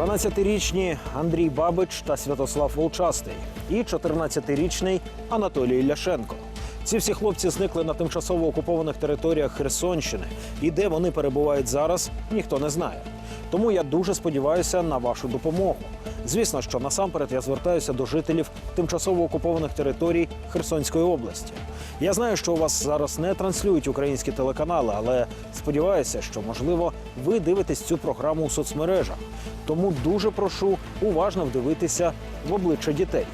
12-річні Андрій Бабич та Святослав Волчастий і 14-річний Анатолій Ляшенко. Ці всі хлопці зникли на тимчасово окупованих територіях Херсонщини, і де вони перебувають зараз, ніхто не знає. Тому я дуже сподіваюся на вашу допомогу. Звісно, що насамперед я звертаюся до жителів тимчасово окупованих територій Херсонської області. Я знаю, що у вас зараз не транслюють українські телеканали, але сподіваюся, що можливо ви дивитесь цю програму у соцмережах. Тому дуже прошу уважно вдивитися в обличчя дітей.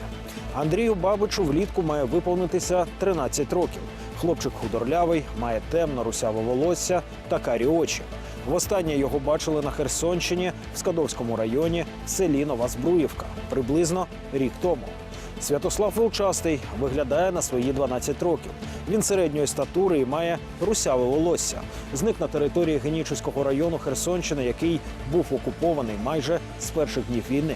Андрію Бабичу влітку має виповнитися 13 років. Хлопчик худорлявий, має темно русяве волосся та карі очі. Востаннє його бачили на Херсонщині в Скадовському районі селі Нова Збруївка приблизно рік тому. Святослав Волчастий виглядає на свої 12 років. Він середньої статури і має русяве волосся. Зник на території Генічеського району Херсонщини, який був окупований майже з перших днів війни.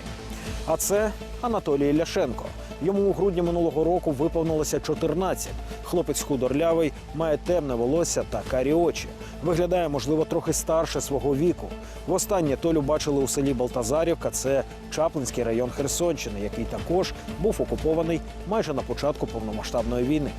А це Анатолій Ляшенко. Йому у грудні минулого року виповнилося 14. Хлопець худорлявий, має темне волосся та карі очі. Виглядає, можливо, трохи старше свого віку. Востаннє Толю бачили у селі Балтазарівка. Це Чаплинський район Херсонщини, який також був окупований майже на початку повномасштабної війни.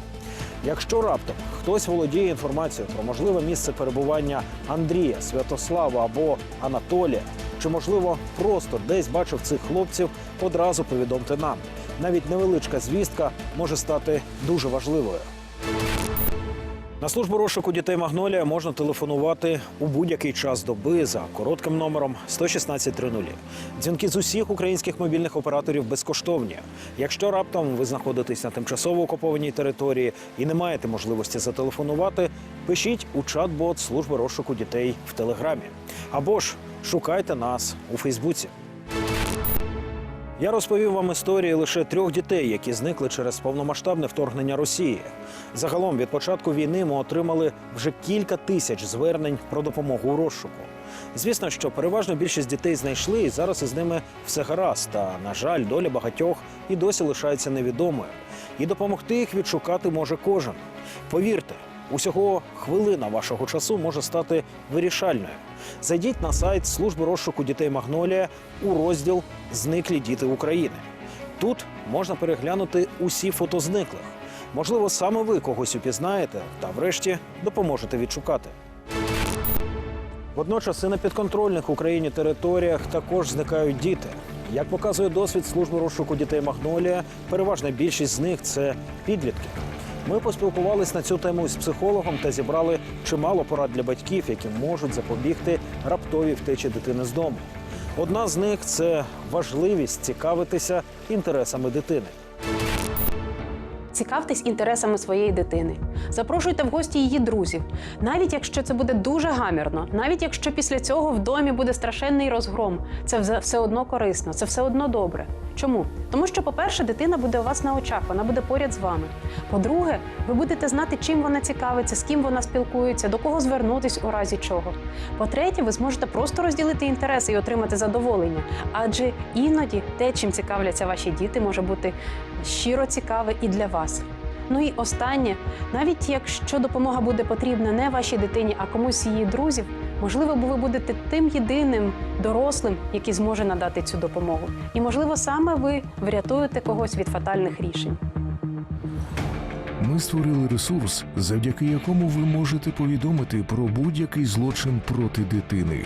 Якщо раптом хтось володіє інформацією про можливе місце перебування Андрія, Святослава або Анатолія, чи можливо просто десь бачив цих хлопців, одразу повідомте нам. Навіть невеличка звістка може стати дуже важливою. На службу розшуку дітей Магнолія можна телефонувати у будь-який час доби за коротким номером 11630. Дзвінки з усіх українських мобільних операторів безкоштовні. Якщо раптом ви знаходитесь на тимчасово окупованій території і не маєте можливості зателефонувати, пишіть у чат-бот служби розшуку дітей в Телеграмі. Або ж шукайте нас у Фейсбуці. Я розповів вам історії лише трьох дітей, які зникли через повномасштабне вторгнення Росії. Загалом від початку війни ми отримали вже кілька тисяч звернень про допомогу у розшуку. Звісно, що переважно більшість дітей знайшли, і зараз із ними все гаразд. Та на жаль, доля багатьох і досі лишається невідомою. І допомогти їх відшукати може кожен. Повірте, усього хвилина вашого часу може стати вирішальною. Зайдіть на сайт служби розшуку дітей Магнолія у розділ Зниклі діти України. Тут можна переглянути усі фото зниклих. Можливо, саме ви когось упізнаєте та, врешті, допоможете відшукати. Водночас і на підконтрольних Україні територіях також зникають діти. Як показує досвід служби розшуку дітей Магнолія, переважна більшість з них це підлітки. Ми поспілкувалися на цю тему з психологом та зібрали чимало порад для батьків, які можуть запобігти раптовій втечі дитини з дому. Одна з них це важливість цікавитися інтересами дитини. Цікавтесь інтересами своєї дитини. Запрошуйте в гості її друзів, навіть якщо це буде дуже гамірно, навіть якщо після цього в домі буде страшенний розгром. Це все одно корисно, це все одно добре. Чому? Тому що, по-перше, дитина буде у вас на очах, вона буде поряд з вами. По-друге, ви будете знати, чим вона цікавиться, з ким вона спілкується, до кого звернутись у разі чого. По-третє, ви зможете просто розділити інтереси і отримати задоволення. Адже іноді те, чим цікавляться ваші діти, може бути щиро цікаве і для вас. Ну і останнє, навіть якщо допомога буде потрібна не вашій дитині, а комусь її друзів, можливо, ви будете тим єдиним дорослим, який зможе надати цю допомогу. І можливо, саме ви врятуєте когось від фатальних рішень. Ми створили ресурс, завдяки якому ви можете повідомити про будь-який злочин проти дитини.